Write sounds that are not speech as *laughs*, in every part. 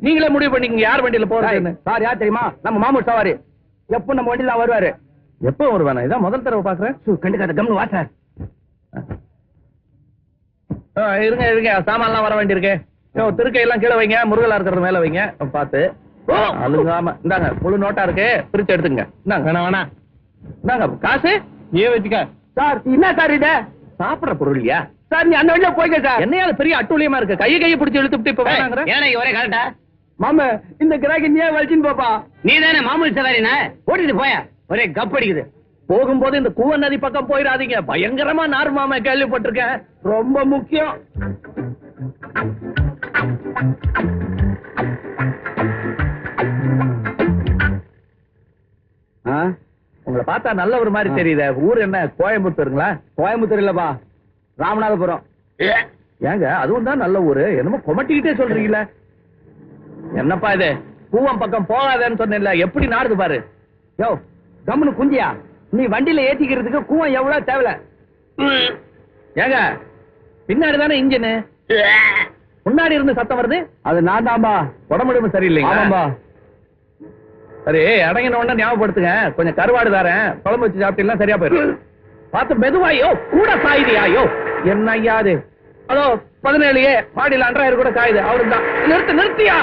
நீங்களே முடிவு பண்ணிக்கங்க யார் வண்டியில போறதுன்னு சார் யார் தெரியுமா? நம்ம மாமூல் சவாரி. எப்போ நம்ம வண்டியில வருவாரு? எப்போ வருவானா? இதான் முதல் தடவை பாக்குறேன் கண்டுக்காத கம்னு வா சார். இருங்க இருங்க. சாமான்லாம் வர வேண்டியிருக்கு. திருக்கையெல்லாம் கீழே வைங்க முருகலா இருக்கிறது மேல வைங்க. பார்த்து. அழுங்காம இந்தாங்க முழு நோட்டா இருக்கு. பிரிச்சு எடுத்துங்க இந்தாங்க வேணாம் வேணாம் இந்தாங்க காசு? ஏ வச்சுக்க. சார் என்ன சார் இது? சாப்பிடுற பொருள்யா சார் நீ அந்த வண்டியில போய்க்க சார். என்னையா அது பெரிய அட்டூழியமா இருக்கு. கையை கையை பிடிச்சு இழுத்துட்டு இப்ப ஏன்னா ஒரே கரெக்டா மாமா இந்த கிராக்கி நீயே வலிச்சின்னு போப்பா. நீ தானே மாமூல் சவாரினா ஓட்டிட்டு போய? ஒரே கப் அடிக்குது. போகும்போது இந்த கூவ நதி பக்கம் போயிடாதீங்க. பயங்கரமா நார் மாமா கேள்விப்பட்டிருக்கேன். ரொம்ப முக்கியம். உங்களை பார்த்தா நல்ல ஒரு மாதிரி தெரியுதே. ஊர் என்ன? கோயம்புத்தூருங்களா? கோயம்புத்தூர் இல்லப்பா. ராமநாதபுரம். ஏங்க அதுவும் தான் நல்ல ஊரு. என்னமோ கொமட்டிக்கிட்டே சொல்றீங்களே என்னப்பா இது? கூவம் பக்கம் போகாதேன்னு சொன்னேன்ல. எப்படி நாடுது பாரு. யோ கம்னு குஞ்சியா நீ வண்டியில ஏத்திக்கிறதுக்கு கூவம் எவ்வளவு தேவையில்ல? ஏங்க பின்னாடி தானே இன்ஜின்? முன்னாடி இருந்து சத்தம் வருது? அது நான் தான்பா. உடம்புடம்பு சரியில்லைங்களா? ஆமாம்பா. சரி அடங்கின உடனே ஞாபகப்படுத்துங்க. கொஞ்சம் கருவாடு தரேன். குழம்பு வச்சு சாப்பிட்டீங்கன்னா சரியா போயிடும். பார்த்து மெதுவாயோ கூட சாயுதியாயோ என்ன ஐயா அது? அதோ பதினேழு ஏ மாடியில் அன்றாயிரம் கூட காயுது. அவரு தான் நிறுத்து நிறுத்தியா?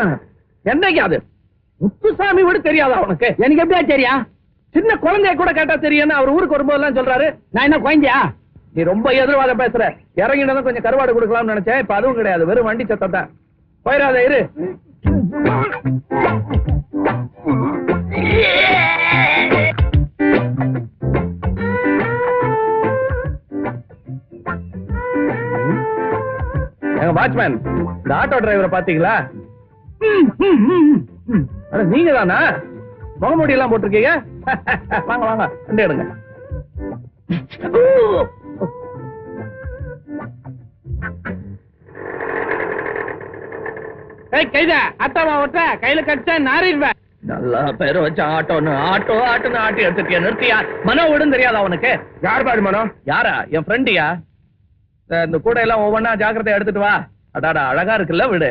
அஹ், என்னையா அது? முத்துசாமி விட தெரியாதா உனக்கு? எனக்கு எப்படியா தெரியா? சின்ன குழந்தைய கூட கேட்டா தெரியும்னு அவர் ஊருக்கு வரும்போதெல்லாம் சொல்றாரு. நான் என்ன குழந்தையா? நீ ரொம்ப எதிர்வாதம் பேசுற. இறங்கினதும் கொஞ்சம் கருவாடு கொடுக்கலாம்னு நினைச்சேன். இப்ப அதுவும் கிடையாது. வெறும் வண்டி சத்தம் தான். போயிடாத இரு. வாட்ச்மேன் இந்த ஆட்டோ டிரைவரை பாத்தீங்களா? நீங்க தானா முகமூடி எல்லாம் போட்டிருக்கீங்க? *laughs* வாங்க வாங்க எடுங்க. கைதா அத்தாவா ஒட்ட கையில கடிச்சா நாரிடுவேன் நல்லா பேர் வச்ச ஆட்டோன்னு ஆட்டோ ஆட்டோன்னு ஆட்டி எடுத்துட்டியா நிறுத்தியா மனோ விடும் தெரியாதா அவனுக்கு யார் பாரு மனோ? யாரா? என் ஃப்ரெண்டியா இந்த கூட எல்லாம் ஒவ்வொன்னா ஜாக்கிரதையா எடுத்துட்டு வா. அடாடா அழகா இருக்குல்ல விடு.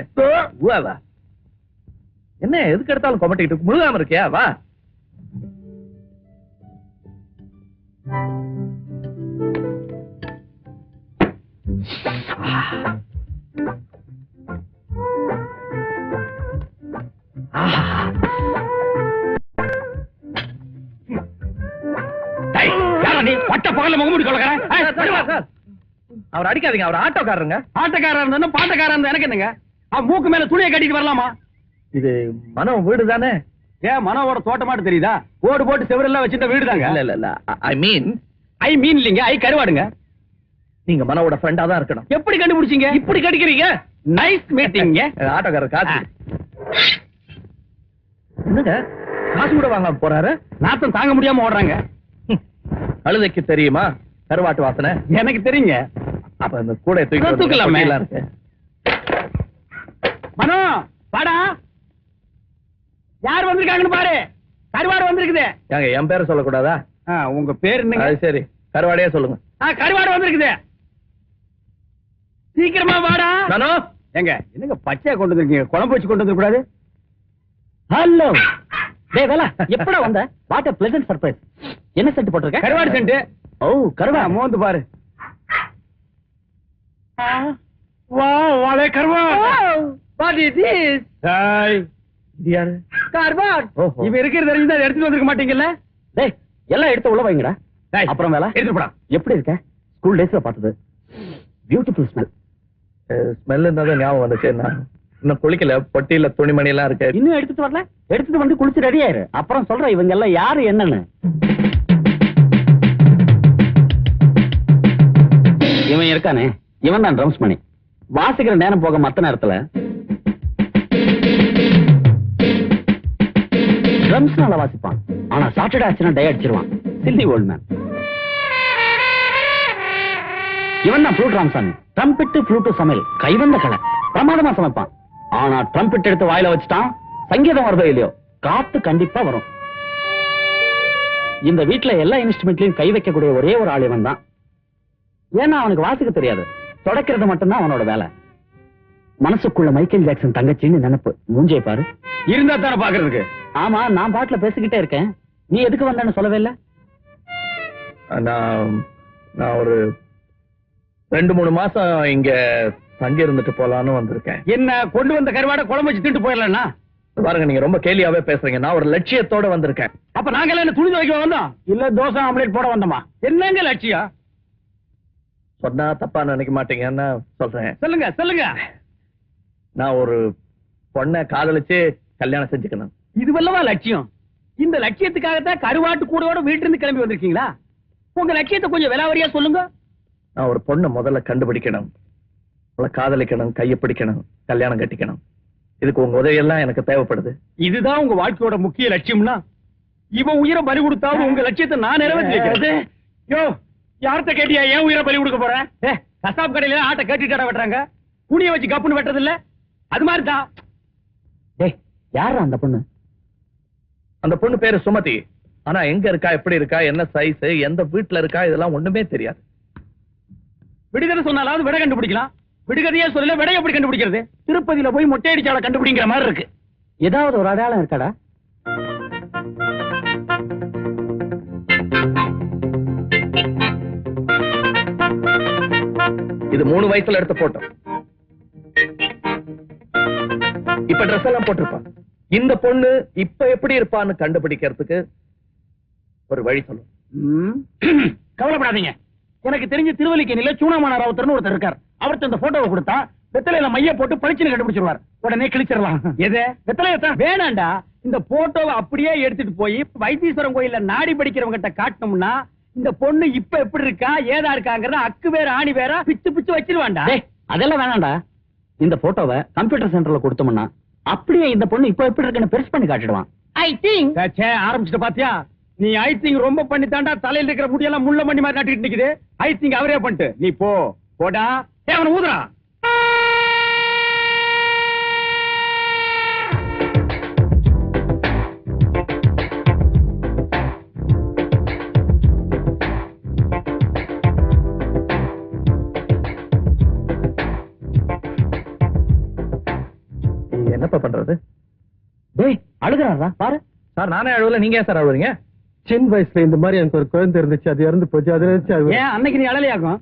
ஊவா வா என்ன எதுக்கு எடுத்தாலும் கொமட்டிக்கிட்டு முழுகாம இருக்கியா? வா. பட்ட பகல முகமூடி சார். அவர் அடிக்காதீங்க அவர் ஆட்டோக்காரருங்க. ஆட்டக்காரன் இருந்தா பாட்டக்காரன் இருந்தா எனக்கு என்னங்க? மூக்கு மேல துணியை கட்டிட்டு வரலாமா? இது மனோ வீடு தானே? ஏன் மனோவோட தோட்டமாட்டு தெரியுதா? ஓடு போட்டு செவரெல்லாம் வச்சிருந்த வீடு தாங்க இல்ல இல்ல. ஐ மீன் ஐ மீன் இல்லைங்க ஐ கருவாடுங்க. நீங்க மனோவோட ஃப்ரெண்டா தான் இருக்கணும். எப்படி கண்டுபிடிச்சீங்க? இப்படி கடிக்கிறீங்க? நைஸ் மீட்டிங்க *laughs* ஆட்டோக்காரர் காசு. என்னங்க? காசு கூட வாங்க போறாரு? நாத்தம் தாங்க முடியாம ஓடுறாங்க. அழுதைக்கு தெரியுமா? கருவாட்டு வாசனை. எனக்கு தெரியுங்க. அப்ப இந்த கூட தூக்கலாமே. மனோ வாடா. யார் வந்திருக்காங்கன்னு பாரு. கருவாடு வந்திருக்குது. ஏங்க என் பேரை சொல்லக்கூடாதா? உங்க பேர் அது சரி. கருவாடையே சொல்லுங்க. கருவாடு வந்திருக்குது. சீக்கிரமா வாடா. நானோ எங்க என்னங்க பச்சையா கொண்டு வந்திருக்கீங்க? குழம்பு வச்சு கொண்டு வந்துருக்க கூடாது ஹலோ! டேய் வேலா எப்படா வந்த? What a pleasant surprise. என்ன சென்ட் போட்டிருக்க? கருவாடு சென்ட் ஓ கருவா. மோந்து பாரு. வா வாலே கருவா. What is this hi. இது யாரு? கருவாட். இவ இருக்கிறது தெரிஞ்சா எடுத்துட்டு வந்திருக்க மாட்டீங்கல்ல? டேய் எல்லாம் எடுத்து உள்ள வைங்கடா. அப்புறம் வேலா? எடுத்து போடா. எப்படி இருக்க? ஸ்கூல் டேஸ்ல பார்த்தது. பியூட்டிஃபுல் ஸ்மெல் ஸ்மெல் இருந்தாதான் ஞாபகம் வந்துச்சு நான் இன்னும் குளிக்கல பொட்டியில துணிமணி எல்லாம் இருக்கு. இன்னும் எடுத்துட்டு வரல? எடுத்துட்டு வந்து குளிச்சு ரெடி ஆயிரு. அப்புறம் சொல்றேன் இவங்க எல்லாம் யாரு என்னன்னு. இவன் இருக்கானே? இவன் தான் ட்ரம்ஸ் மணி. வாசிக்கிற நேரம் போக மத்த நேரத்துல ட்ரம்ஸ் நல்லா வாசிப்பான். ஆனா சாட்டர்டே ஆச்சுன்னா டை அடிச்சிருவான். சில்லி ஓல்ட் மேன் இவன் தான் ஃப்ளூட் ராம்சாமி ட்ரம்பிட்டு ஃப்ளூட்டு சமையல். கைவந்த கலை. பிரமாதமா சமைப்பான். ஆனா ட்ரம்பிட் எடுத்து வாயில வச்சுட்டான் சங்கீதம் வருதோ இல்லையோ? காத்து கண்டிப்பா வரும். இந்த வீட்டுல எல்லா இன்ஸ்ட்ருமெண்ட்லயும் கை வைக்கக்கூடிய ஒரே ஒரு ஆள் இவன் தான் ஏன்னா அவனுக்கு வாசிக்க தெரியாது. தொடக்கிறது மட்டும்தான் அவனோட வேலை. மனசுக்குள்ள மைக்கேல் ஜாக்சன் தங்கச்சின்னு நினைப்பு. மூஞ்சே பாரு. இருந்தா தானே பாக்குறதுக்கு ஆமா நான் பாட்டுல பேசிக்கிட்டே இருக்கேன். நீ எதுக்கு வந்தேன்னு சொல்லவே இல்ல? நான் நான் ஒரு ரெண்டு மூணு மாசம் இங்க தங்கி இருந்துட்டு போலான்னு வந்திருக்கேன். என்ன கொண்டு வந்த கருவாடை குழம்பு வச்சு திட்டு போயிடலாம் பாருங்க நீங்க ரொம்ப கேலியாவே பேசுறீங்க. நான் ஒரு லட்சியத்தோட வந்திருக்கேன். அப்ப நாங்க என்ன துணி துவைக்க வந்தோம்? இல்ல தோசை ஆம்லேட் போட வந்தோமா? என்னங்க லட்சியம்? சொன்னா தப்பா நினைக்க மாட்டீங்கன்னு சொல்றேன். சொல்லுங்க சொல்லுங்க. நான் ஒரு பொண்ணை காதலிச்சு கல்யாணம் செஞ்சுக்கணும். இதுவல்லவா லட்சியம்? இந்த லட்சியத்துக்காகத்தான் கருவாட்டு கூடோட வீட்டுல இருந்து கிளம்பி வந்திருக்கீங்களா? உங்க லட்சியத்தை கொஞ்சம் விலாவரியா சொல்லுங்க. நான் ஒரு பொண்ணை முதல்ல கண்டுபிடிக்கணும். அவளை காதலிக்கணும் கையை பிடிக்கணும் கல்யாணம் கட்டிக்கணும். இதுக்கு உங்க உதவியெல்லாம் எனக்கு தேவைப்படுது. இதுதான் உங்க வாழ்க்கையோட முக்கிய லட்சியம்னா? இவன் உயிரை பலி கொடுத்தாலும் உங்க லட்சியத்தை நான் நிறைவேற்றி யோ யார்கிட்ட கேட்டியா ஏன் உயிரை பலி கொடுக்க போறேன் கசாப் கடையில ஆட்டை கேட்டுட்டு வெட்டுறாங்க. புனிய வச்சு கப்புன்னு வெட்டுறது இல்ல அது மாதிரி தான். டேய் யாரா அந்த பொண்ணு? அந்த பொண்ணு பேரு சுமதி. ஆனா எங்க இருக்கா எப்படி இருக்கா என்ன சைஸ் எந்த வீட்டுல இருக்கா இதெல்லாம் ஒண்ணுமே தெரியாது. விடுகதை சொன்னாலாவது விடை கண்டுபிடிக்கலாம். விடுகதையே சொல்லல விடை எப்படி கண்டுபிடிக்கிறது? திருப்பதியில போய் மொட்டையடிச்சால கண்டுபிடிங்கிற மாதிரி இருக்கு. ஏதாவது ஒரு அடையாளம் இருக்காடா? இது மூணு வயசுல எடுத்த போட்டோ இப்ப ட்ரெஸ் எல்லாம் போட்டிருப்பா இந்த பொண்ணு இப்ப எப்படி இருப்பான்னு கண்டுபிடிக்கிறதுக்கு ஒரு வழி சொல்லும். *clears throat* கவலைப்படாதீங்க. எனக்கு தெரிஞ்ச திருவல்லிக்கேணியில சூனாமான ராவுத்தர்னு ஒருத்தர் இருக்கார். அவர்ட்ட இந்த போட்டோவை கொடுத்தா வெத்தலையில மைய போட்டு பளிச்சுன்னு கண்டுபிடிச்சிருவார். உடனே கிழிச்சிடலாம். எது? வெத்தலைய தான் வேணாண்டா. இந்த போட்டோவை அப்படியே எடுத்துட்டு போய் வைத்தீஸ்வரன் கோயில்ல நாடி படிக்கிறவங்க கிட்ட காட்டணும்னா இந்த பொண்ணு இப்ப எப்படி இருக்கா ஏதா இருக்காங்கறத அக்கு வேற ஆணி வேற பிச்சு பிச்சு வச்சிருவான்டா. டேய் அதெல்லாம் வேணாம்டா. இந்த போட்டோவை கம்ப்யூட்டர் சென்டர்ல கொடுத்தோம்னா அப்படியே இந்த பொண்ணு இப்ப எப்படி இருக்குன்னு பெருசு பண்ணி காட்டிடுவான். ஐ திங்க் ஆரம்பிச்சுட்டு பாத்தியா? நீ ஐ திங்க் ரொம்ப பண்ணி தாண்டா தலையில இருக்கிற முடியெல்லாம் முள்ள மணி மாதிரி நாட்டிட்டு நிக்குது. ஐ திங்க் அவரே பண்ணிட்டு. நீ போ. போடா. அவனை ஊதுறா. நீங்க என்னப்பா பண்றது? டேய் அழுகுறாரா பாரு. சார் நானே அழுவல நீங்க ஏன் சார் அழுவுறீங்க? சின்ன வயசுல இந்த மாதிரி எனக்கு ஒரு குழந்தை இருந்துச்சு அது இறந்து போச்சு அது ஏன் அன்னைக்கு நீ அழலையாகும்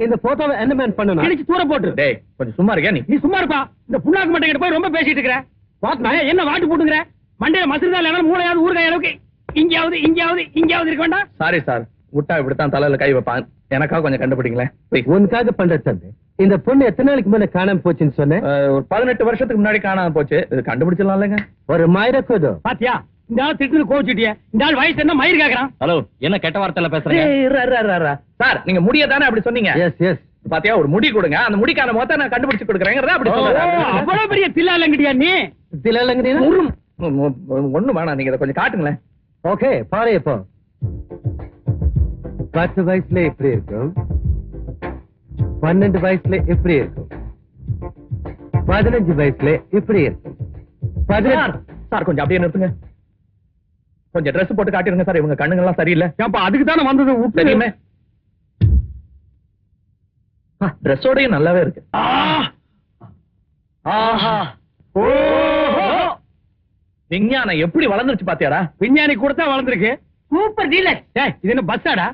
இந்த போட்டோவை என்ன மேன் பண்ணணும்? தூர போட்டு டேய் கொஞ்சம் சும்மா இருக்கியா நீ? நீ சும்மா இருப்பா. இந்த புண்ணாக்கு மட்டை கிட்ட போய் ரொம்ப பேசிட்டு இருக்கிற. வாத்மா என்ன வாட்டு போட்டுங்கிற? மண்டையில மசிறுதா இல்லைனாலும் மூளையாவது அளவுக்கு இங்கயாவது இங்கயாவது இங்கயாவது இருக்க வேண்டாம். சாரி சார் விட்டா இப்படித்தான் தலையில கை வைப்பான் எனக்காக கொஞ்சம் கண்டுபிடிங்களேன். உனக்காக பண்ற தம்பி. இந்த பொண்ணு எத்தனை நாளைக்கு முன்ன காணாம போச்சுன்னு சொன்னேன்? ஒரு பதினெட்டு வருஷத்துக்கு முன்னாடி காணாம போச்சு. இது கண்டுபிடிச்சிடலாம் இல்லைங்க ஒரு மாயிரக்கூதோ பாத்தியா? இந்த ஆள் திட்டு கோவிச்சுட்டிய. இந்த ஆள் வயசு என்ன மயிர் கேக்குறான்? ஹலோ என்ன கெட்ட வார்த்தையில பேசுறீங்க. சார் நீங்க முடிய தானே அப்படி சொன்னீங்க? எஸ் எஸ் பாத்தியா ஒரு முடி கொடுங்க. அந்த முடிக்கான மொத்த நான் கண்டுபிடிச்சு கொடுக்குறேங்கிறத அப்படி அவ்வளவு பெரிய தில்லா இல்லங்கிட்டியா நீ? திலலங்கடினா ஒண்ணு வேணாம். நீங்க கொஞ்சம் காட்டுங்களேன். ஓகே பாரு இப்போ. பத்து வயசுல எப்படி இருக்கும். பன்னெண்டு வயசுல எப்படி இருக்கும். பதினஞ்சு வயசுல எப்படி இருக்கும். பதினெட்டு சார் கொஞ்சம் அப்படியே நிறுத்துங்க. கொஞ்சம் Dress போட்டு காட்டிருங்க சார் இவங்க கண்ணுங்க எல்லாம் சரியில்லை. ஏப்பா அதுக்கு தானே வந்தது? உப்பு. தெரியுமே. ட்ரெஸ்ஸோடயும் நல்லாவே இருக்கு. ஆ! ஆஹா. ஓஹோ! விஞ்ஞானம் எப்படி வளர்ந்துருச்சு பாத்தியாடா? விஞ்ஞானி கூட தான் வளர்ந்துருக்கு. சூப்பர் டீலர் இது என்ன பஸ்ஸாடா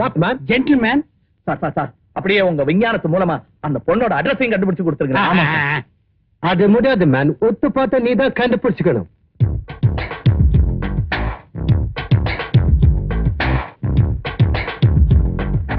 what man gentleman sir sir sir. அப்படியே உங்க விஞ்ஞானத்து மூலமா அந்த பொண்ணோட அட்ரஸையும் கண்டுபிடிச்சு கொடுத்துருங்க. அது முடியாது மேன் ஒத்து பார்த்தா நீ தான் கண்டுபிடிச்சுக்கணும்.